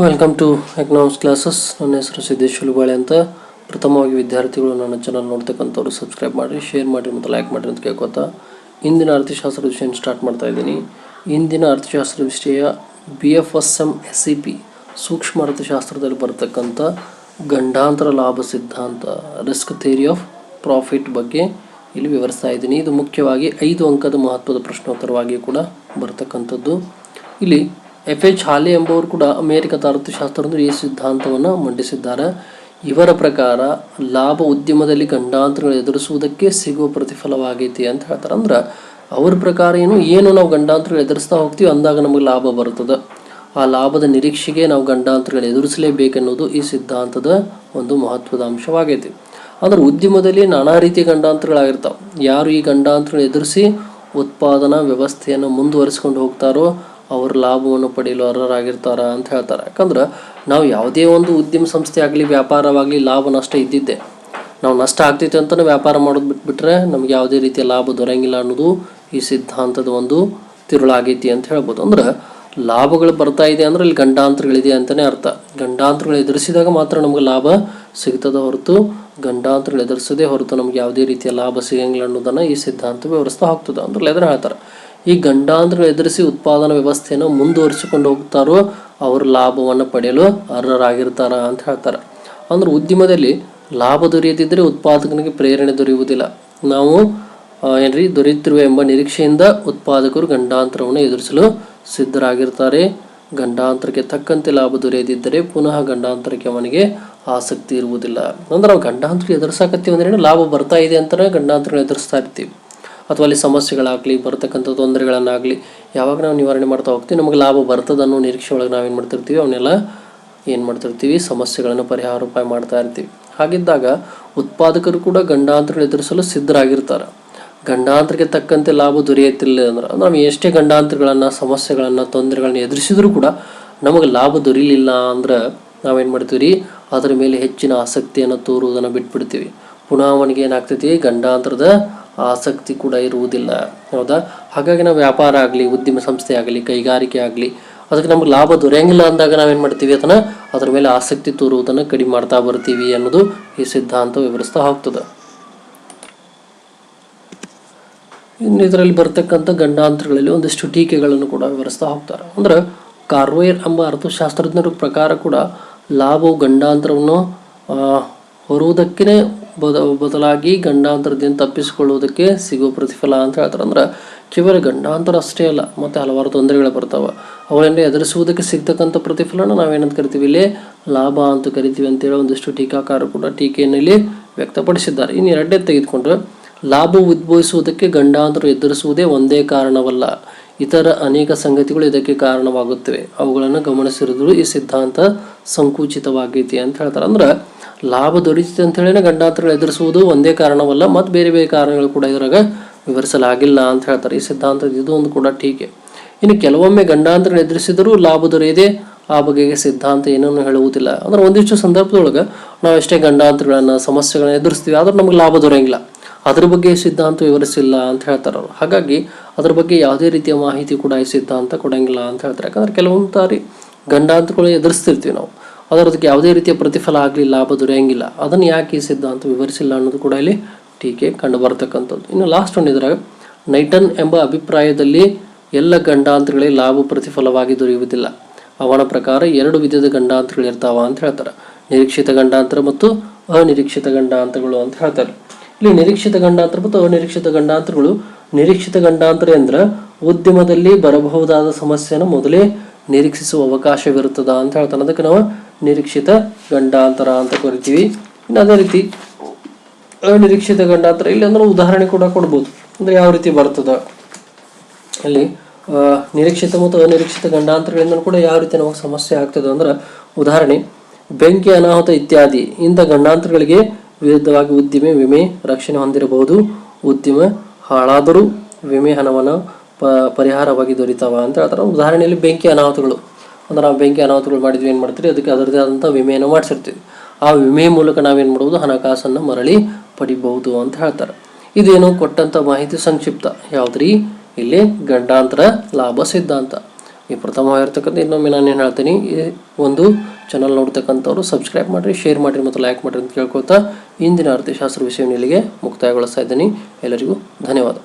Welcome to economics classes ನನ್ನ ಹೆಸರು ಸಿದ್ದೇಶ್ ಅಂತ. ಪ್ರಥಮವಾಗಿ ವಿದ್ಯಾರ್ಥಿಗಳು ನನ್ನ ಚಾನಲ್ ನೋಡ್ತಕ್ಕಂಥವ್ರು ಸಬ್ಸ್ಕ್ರೈಬ್ ಮಾಡಿ ಶೇರ್ ಮಾಡಿ ಮತ್ತು ಲೈಕ್ ಮಾಡಿ ಅಂತ ಕೇಳ್ಕೊತಾ. ಇಂದಿನ ಅರ್ಥಶಾಸ್ತ್ರ ವಿಷಯ ಸ್ಟಾರ್ಟ್ ಮಾಡ್ತಾ ಇದ್ದೀನಿ. ಇಂದಿನ ಅರ್ಥಶಾಸ್ತ್ರ ವಿಷಯ B F S M S C P ಸೂಕ್ಷ್ಮ ಅರ್ಥಶಾಸ್ತ್ರದಲ್ಲಿ ಬರತಕ್ಕಂಥ ಗಂಡಾಂತರ ಲಾಭ ಸಿದ್ಧಾಂತ ರಿಸ್ಕ್ ಥಿಯರಿ ಆಫ್ ಪ್ರಾಫಿಟ್ ಬಗ್ಗೆ ಇಲ್ಲಿ ವಿವರಿಸ್ತಾ ಇದ್ದೀನಿ. ಇದು ಮುಖ್ಯವಾಗಿ ಐದು ಅಂಕದ ಮಹತ್ವದ ಪ್ರಶ್ನೋತ್ತರವಾಗಿ ಕೂಡ ಬರ್ತಕ್ಕಂಥದ್ದು. ಇಲ್ಲಿ ಎಫ್ ಎಚ್ ಹಾಲೆ ಎಂಬುವರು ಕೂಡ ಅಮೆರಿಕದ ಅರ್ಥಶಾಸ್ತ್ರದಿಂದ ಈ ಸಿದ್ಧಾಂತವನ್ನು ಮಂಡಿಸಿದ್ದಾರೆ. ಇವರ ಪ್ರಕಾರ ಲಾಭ ಉದ್ಯಮದಲ್ಲಿ ಗಂಡಾಂತರಗಳು ಎದುರಿಸುವುದಕ್ಕೆ ಸಿಗುವ ಪ್ರತಿಫಲವಾಗೈತಿ ಅಂತ ಹೇಳ್ತಾರೆ. ಅಂದ್ರೆ ಅವ್ರ ಪ್ರಕಾರ ಏನು ಏನು ನಾವು ಗಂಡಾಂತರಗಳು ಎದುರಿಸ್ತಾ ಹೋಗ್ತೀವಿ, ಅಂದಾಗ ನಮಗೆ ಲಾಭ ಬರ್ತದೆ. ಆ ಲಾಭದ ನಿರೀಕ್ಷೆಗೆ ನಾವು ಗಂಡಾಂತರಗಳು ಎದುರಿಸಲೇಬೇಕೆನ್ನುವುದು ಈ ಸಿದ್ಧಾಂತದ ಒಂದು ಮಹತ್ವದ ಅಂಶವಾಗೈತಿ. ಅಂದ್ರೆ ಉದ್ಯಮದಲ್ಲಿ ನಾನಾ ರೀತಿಯ ಗಂಡಾಂತರಗಳಾಗಿರ್ತಾವೆ. ಯಾರು ಈ ಗಂಡಾಂತರಗಳು ಎದುರಿಸಿ ಉತ್ಪಾದನಾ ವ್ಯವಸ್ಥೆಯನ್ನು ಮುಂದುವರಿಸ್ಕೊಂಡು ಹೋಗ್ತಾರೋ ಅವರು ಲಾಭವನ್ನು ಪಡೆಯಲು ಅರ್ಹರಾಗಿರ್ತಾರ ಅಂತ ಹೇಳ್ತಾರೆ. ಯಾಕಂದ್ರೆ ನಾವು ಯಾವುದೇ ಒಂದು ಉದ್ಯಮ ಸಂಸ್ಥೆ ಆಗಲಿ, ವ್ಯಾಪಾರವಾಗಲಿ ಲಾಭ ನಷ್ಟ ಇದ್ದಿದ್ದೆ. ನಾವು ನಷ್ಟ ಆಗ್ತೈತೆ ಅಂತಲೇ ವ್ಯಾಪಾರ ಮಾಡೋದು ಬಿಟ್ಬಿಟ್ರೆ ನಮ್ಗೆ ಯಾವುದೇ ರೀತಿಯ ಲಾಭ ದೊರೆಯಂಗಿಲ್ಲ ಅನ್ನೋದು ಈ ಸಿದ್ಧಾಂತದ ಒಂದು ತಿರುಳಾಗೈತಿ ಅಂತ ಹೇಳ್ಬೋದು. ಅಂದ್ರೆ ಲಾಭಗಳು ಬರ್ತಾ ಇದೆ ಅಂದ್ರೆ ಇಲ್ಲಿ ಗಂಡಾಂತರಗಳಿದೆ ಅಂತಲೇ ಅರ್ಥ. ಗಂಡಾಂತರಗಳು ಎದುರಿಸಿದಾಗ ಮಾತ್ರ ನಮ್ಗೆ ಲಾಭ ಸಿಗ್ತದ ಹೊರತು, ಗಂಡಾಂತರಗಳು ಎದುರಿಸದೇ ಹೊರತು ನಮ್ಗೆ ಯಾವುದೇ ರೀತಿಯ ಲಾಭ ಸಿಗಂಗಿಲ್ಲ ಅನ್ನೋದನ್ನು ಈ ಸಿದ್ಧಾಂತ ವಿವರಿಸ್ತಾ ಹೋಗ್ತದೆ ಅಂದ್ರೆ ಎದುರು ಹೇಳ್ತಾರೆ. ಈ ಗಂಡಾಂತರಗಳು ಎದುರಿಸಿ ಉತ್ಪಾದನಾ ವ್ಯವಸ್ಥೆಯನ್ನು ಮುಂದುವರಿಸಿಕೊಂಡು ಹೋಗ್ತಾರೋ ಅವರು ಲಾಭವನ್ನು ಪಡೆಯಲು ಅರ್ಹರಾಗಿರ್ತಾರ ಅಂತ ಹೇಳ್ತಾರೆ. ಅಂದ್ರೆ ಉದ್ಯಮದಲ್ಲಿ ಲಾಭ ದೊರೆಯದಿದ್ದರೆ ಉತ್ಪಾದಕನಿಗೆ ಪ್ರೇರಣೆ ದೊರೆಯುವುದಿಲ್ಲ. ನಾವು ಏನ್ರಿ, ದೊರೆಯುತ್ತಿರುವ ಎಂಬ ನಿರೀಕ್ಷೆಯಿಂದ ಉತ್ಪಾದಕರು ಗಂಡಾಂತರವನ್ನು ಎದುರಿಸಲು ಸಿದ್ಧರಾಗಿರ್ತಾರೆ. ಗಂಡಾಂತರಕ್ಕೆ ತಕ್ಕಂತೆ ಲಾಭ ದೊರೆಯದಿದ್ದರೆ ಪುನಃ ಗಂಡಾಂತರಕ್ಕೆ ಅವನಿಗೆ ಆಸಕ್ತಿ ಇರುವುದಿಲ್ಲ. ಅಂದ್ರೆ ನಾವು ಗಂಡಾಂತರ ಎದುರಿಸಾಕತ್ತೀವಿ ಅಂದ್ರೆ ಲಾಭ ಬರ್ತಾ ಇದೆ ಅಂತಾನೆ ಗಂಡಾಂತರ ಎದುರಿಸ್ತಾ ಇರ್ತೀವಿ. ಅಥವಾ ಅಲ್ಲಿ ಸಮಸ್ಯೆಗಳಾಗಲಿ, ಬರ್ತಕ್ಕಂಥ ತೊಂದರೆಗಳನ್ನಾಗಲಿ, ಯಾವಾಗ ನಾವು ನಿವಾರಣೆ ಮಾಡ್ತಾ ಹೋಗ್ತೀವಿ, ನಮಗೆ ಲಾಭ ಬರ್ತದೆ ಅನ್ನೋ ನಿರೀಕ್ಷೆ ಒಳಗೆ ನಾವೇನು ಮಾಡ್ತಿರ್ತೀವಿ? ಅವನ್ನೆಲ್ಲ ಏನು ಮಾಡ್ತಿರ್ತೀವಿ? ಸಮಸ್ಯೆಗಳನ್ನು ಪರಿಹಾರ ಉಪಾಯ ಮಾಡ್ತಾ ಇರ್ತೀವಿ. ಹಾಗಿದ್ದಾಗ ಉತ್ಪಾದಕರು ಕೂಡ ಗಂಡಾಂತರಗಳು ಎದುರಿಸಲು ಸಿದ್ಧರಾಗಿರ್ತಾರೆ. ಗಂಡಾಂತರಕ್ಕೆ ತಕ್ಕಂತೆ ಲಾಭ ದೊರೆಯುತ್ತಿಲ್ಲ ಅಂದ್ರೆ, ನಾವು ಎಷ್ಟೇ ಗಂಡಾಂತರಗಳನ್ನು, ಸಮಸ್ಯೆಗಳನ್ನು, ತೊಂದರೆಗಳನ್ನ ಎದುರಿಸಿದ್ರು ಕೂಡ ನಮಗೆ ಲಾಭ ದೊರೀಲಿಲ್ಲ ಅಂದ್ರೆ ನಾವೇನು ಮಾಡ್ತೀವಿ ಅದರ ಮೇಲೆ ಹೆಚ್ಚಿನ ಆಸಕ್ತಿಯನ್ನು ತೋರುವುದನ್ನು ಬಿಟ್ಬಿಡ್ತೀವಿ. ಪುನಃ ಅವನಿಗೆ ಏನಾಗ್ತೈತಿ ಗಂಡಾಂತರದ ಆಸಕ್ತಿ ಕೂಡ ಇರುವುದಿಲ್ಲ. ಹೌದಾ? ಹಾಗಾಗಿ ನಾವು ವ್ಯಾಪಾರ ಆಗಲಿ, ಉದ್ಯಮ ಸಂಸ್ಥೆ ಆಗಲಿ, ಕೈಗಾರಿಕೆ ಆಗಲಿ, ಅದಕ್ಕೆ ನಮ್ಗೆ ಲಾಭ ದೊರೆಯಂಗಿಲ್ಲ ಅಂದಾಗ ನಾವೇನು ಮಾಡ್ತೀವಿ ಅದನ್ನು? ಅದರ ಮೇಲೆ ಆಸಕ್ತಿ ತೋರುವುದನ್ನು ಕಡಿಮೆ ಮಾಡ್ತಾ ಬರ್ತೀವಿ ಅನ್ನೋದು ಈ ಸಿದ್ಧಾಂತ ವಿವರಿಸ್ತಾ ಹೋಗ್ತದೆ. ಇನ್ನು ಇದರಲ್ಲಿ ಬರ್ತಕ್ಕಂಥ ಗಂಡಾಂತರಗಳಲ್ಲಿ ಒಂದಿಷ್ಟು ಟೀಕೆಗಳನ್ನು ಕೂಡ ವಿವರಿಸ್ತಾ ಹೋಗ್ತಾರೆ. ಅಂದ್ರೆ ಕಾರ್ವೇರ್ ಎಂಬ ಅರ್ಥಶಾಸ್ತ್ರಜ್ಞರ ಪ್ರಕಾರ ಕೂಡ ಲಾಭವು ಗಂಡಾಂತರವನ್ನು ಹೊರುವುದಕ್ಕೇ ಬದ, ಬದಲಾಗಿ ಗಂಡಾಂತರದಿಂದ ತಪ್ಪಿಸಿಕೊಳ್ಳುವುದಕ್ಕೆ ಸಿಗುವ ಪ್ರತಿಫಲ ಅಂತ ಹೇಳ್ತಾರೆ. ಅಂದ್ರೆ ಕೇವಲ ಗಂಡಾಂತರ ಅಷ್ಟೇ ಅಲ್ಲ, ಮತ್ತು ಹಲವಾರು ತೊಂದರೆಗಳು ಬರ್ತಾವೆ. ಅವುಗಳನ್ನು ಎದುರಿಸುವುದಕ್ಕೆ ಸಿಗ್ತಕ್ಕಂಥ ಪ್ರತಿಫಲನ ನಾವೇನಂತ ಕರಿತೀವಿ? ಇಲ್ಲಿ ಲಾಭ ಅಂತ ಕರಿತೀವಿ ಅಂತೇಳಿ ಒಂದಿಷ್ಟು ಟೀಕಾಕಾರರು ಕೂಡ ಟೀಕೆಯನ್ನು ಇಲ್ಲಿ ವ್ಯಕ್ತಪಡಿಸಿದ್ದಾರೆ. ಇನ್ನು ಎರಡನೇ ತೆಗೆದುಕೊಂಡ್ರೆ, ಲಾಭ ಉದ್ಭವಿಸುವುದಕ್ಕೆ ಗಂಡಾಂತರ ಎದುರಿಸುವುದೇ ಒಂದೇ ಕಾರಣವಲ್ಲ, ಇತರ ಅನೇಕ ಸಂಗತಿಗಳು ಇದಕ್ಕೆ ಕಾರಣವಾಗುತ್ತವೆ. ಅವುಗಳನ್ನು ಗಮನಿಸಿರುವುದು ಈ ಸಿದ್ಧಾಂತ ಸಂಕುಚಿತವಾಗೈತಿ ಅಂತ ಹೇಳ್ತಾರೆ. ಅಂದ್ರೆ ಲಾಭ ದೊರೀತಿದೆ ಅಂತ ಹೇಳಿನ ಗಂಡಾಂತರ ಎದುರಿಸುವುದು ಒಂದೇ ಕಾರಣವಲ್ಲ ಮತ್ತು ಬೇರೆ ಬೇರೆ ಕಾರಣಗಳು ಕೂಡ ಇದ್ರಾಗ ವಿವರಿಸಲಾಗಿಲ್ಲ ಅಂತ ಹೇಳ್ತಾರೆ. ಈ ಸಿದ್ಧಾಂತದ ಇದು ಒಂದು ಕೂಡ ಟೀಕೆ. ಇನ್ನು ಕೆಲವೊಮ್ಮೆ ಗಂಡಾಂತರ ಎದುರಿಸಿದರೂ ಲಾಭ ದೊರೆಯದೆ ಆ ಬಗೆಗೆ ಸಿದ್ಧಾಂತ ಏನನ್ನು ಹೇಳುವುದಿಲ್ಲ. ಅಂದ್ರೆ ಒಂದಿಷ್ಟು ಸಂದರ್ಭದೊಳಗೆ ನಾವು ಎಷ್ಟೇ ಗಂಡಾಂತರಗಳನ್ನು, ಸಮಸ್ಯೆಗಳನ್ನ ಎದುರಿಸ್ತೀವಿ, ಆದರೂ ನಮಗೆ ಲಾಭ ದೊರೆಯಂಗಿಲ್ಲ. ಅದ್ರ ಬಗ್ಗೆ ಸಿದ್ಧಾಂತ ವಿವರಿಸಿಲ್ಲ ಅಂತ ಹೇಳ್ತಾರೆ ಹಾಗಾಗಿ ಅದ್ರ ಬಗ್ಗೆ ಯಾವುದೇ ರೀತಿಯ ಮಾಹಿತಿ ಕೂಡ ಈ ಸಿದ್ಧಾಂತ ಕೊಡಂಗಿಲ್ಲ ಅಂತ ಹೇಳ್ತಾರೆ. ಯಾಕಂದ್ರೆ ಕೆಲವೊಂದು ಸಾರಿ ಗಂಡಾಂತರಗಳು ಎದುರಿಸ್ತಿರ್ತೀವಿ ನಾವು. ಅದರದಕ್ಕೆ ಯಾವುದೇ ರೀತಿಯ ಪ್ರತಿಫಲ ಆಗಲಿ, ಲಾಭ ದೊರೆಯಂಗಿಲ್ಲ. ಅದನ್ನು ಯಾಕೆ ಈ ಸಿದ್ಧಾಂತ ವಿವರಿಸಿಲ್ಲ ಅನ್ನೋದು ಕೂಡ ಇಲ್ಲಿ ಟೀಕೆ ಕಂಡು ಬರ್ತಕ್ಕಂಥದ್ದು ಇನ್ನು ಲಾಸ್ಟ್ ಒಂದು ಇದ್ರಾಗ, ನೈಟನ್ ಎಂಬ ಅಭಿಪ್ರಾಯದಲ್ಲಿ ಎಲ್ಲ ಗಂಡಾಂತರಗಳಿಗೆ ಲಾಭ ಪ್ರತಿಫಲವಾಗಿ ದೊರೆಯುವುದಿಲ್ಲ. ಅವನ ಪ್ರಕಾರ ಎರಡು ವಿಧದ ಗಂಡಾಂತರಗಳು ಇರ್ತಾವ ಅಂತ ಹೇಳ್ತಾರೆ. ನಿರೀಕ್ಷಿತ ಗಂಡಾಂತರ ಮತ್ತು ಅನಿರೀಕ್ಷಿತ ಗಂಡಾಂತರಗಳು ಅಂತ ಹೇಳ್ತಾರೆ. ಇಲ್ಲಿ ನಿರೀಕ್ಷಿತ ಗಂಡಾಂತರ ಮತ್ತು ಅನಿರೀಕ್ಷಿತ ಗಂಡಾಂತರಗಳು, ನಿರೀಕ್ಷಿತ ಗಂಡಾಂತರ ಎಂದ್ರೆ ಉದ್ಯಮದಲ್ಲಿ ಬರಬಹುದಾದ ಸಮಸ್ಯೆಯನ್ನು ಮೊದಲೇ ನಿರೀಕ್ಷಿಸುವ ಅವಕಾಶವಿರುತ್ತದ ಅಂತ ಹೇಳ್ತಾನೆ. ಅದಕ್ಕೆ ನಾವು ನಿರೀಕ್ಷಿತ ಗಂಡಾಂತರ ಅಂತ ಕರಿತೀವಿ. ಇನ್ನು ಅದೇ ರೀತಿ ಅನಿರೀಕ್ಷಿತ ಗಂಡಾಂತರ ಇಲ್ಲಿ ಅಂದ್ರೆ ಉದಾಹರಣೆ ಕೂಡ ಕೊಡ್ಬೋದು. ಅಂದ್ರೆ ಯಾವ ರೀತಿ ಬರ್ತದ? ಅಲ್ಲಿ ನಿರೀಕ್ಷಿತ ಮತ್ತು ಅನಿರೀಕ್ಷಿತ ಗಂಡಾಂತರಗಳಿಂದ ಕೂಡ ಯಾವ ರೀತಿ ನಮಗೆ ಸಮಸ್ಯೆ ಆಗ್ತದೆ ಅಂದ್ರೆ, ಉದಾಹರಣೆ, ಬೆಂಕಿ, ಅನಾಹುತ ಇತ್ಯಾದಿ, ಇಂಥ ಗಂಡಾಂತರಗಳಿಗೆ ವಿರುದ್ಧವಾಗಿ ಉದ್ದಿಮೆ, ವಿಮೆ, ರಕ್ಷಣೆ ಹೊಂದಿರಬಹುದು. ಉದ್ಯಮ ಹಾಳಾದರೂ ವಿಮೆ ಹಣವನ್ನು ಪರಿಹಾರವಾಗಿ ದೊರೀತಾವ ಅಂತ ಹೇಳ್ತಾರೆ. ಉದಾಹರಣೆಯಲ್ಲಿ ಬೆಂಕಿ, ಅನಾಹುತಗಳು. ಅಂದ್ರೆ ನಾವು ಬೆಂಕಿ ಅನಾಹುತಗಳು ಮಾಡಿದ್ವಿ, ಏನು ಮಾಡ್ತೀರಿ? ಅದಕ್ಕೆ ಅದರದೇ ಆದಂಥ ವಿಮೆಯನ್ನು ಮಾಡಿಸಿರ್ತೀವಿ. ಆ ವಿಮೆ ಮೂಲಕ ನಾವೇನು ಮಾಡ್ಬೋದು? ಹಣಕಾಸನ್ನು ಮರಳಿ ಪಡಿಬಹುದು ಅಂತ ಹೇಳ್ತಾರೆ. ಇದೇನು ಕೊಟ್ಟಂಥ ಮಾಹಿತಿ ಸಂಕ್ಷಿಪ್ತ. ಯಾವುದ್ರಿ? ಇಲ್ಲಿ ಗಂಡಾಂತರ, ಲಾಭ, ಸಿದ್ಧಾಂತ. ಈ ಪ್ರಥಮವಾಗಿರ್ತಕ್ಕಂಥ ಇನ್ನೊಮ್ಮೆ ನಾನು ಏನು ಹೇಳ್ತೀನಿ, ಈ ಒಂದು ಚಾನಲ್ ನೋಡ್ತಕ್ಕಂಥವ್ರು ಸಬ್ಸ್ಕ್ರೈಬ್ ಮಾಡಿರಿ ಶೇರ್ ಮಾಡಿರಿ ಮತ್ತು ಲೈಕ್ ಮಾಡಿರಿ ಅಂತ ಕೇಳ್ಕೊತಾ ಇಂದಿನ ಅರ್ಥಶಾಸ್ತ್ರ ವಿಷಯವನ್ನು ಇಲ್ಲಿಗೆ ಮುಕ್ತಾಯಗೊಳಿಸ್ತಾ ಇದ್ದೀನಿ. ಎಲ್ಲರಿಗೂ ಧನ್ಯವಾದ.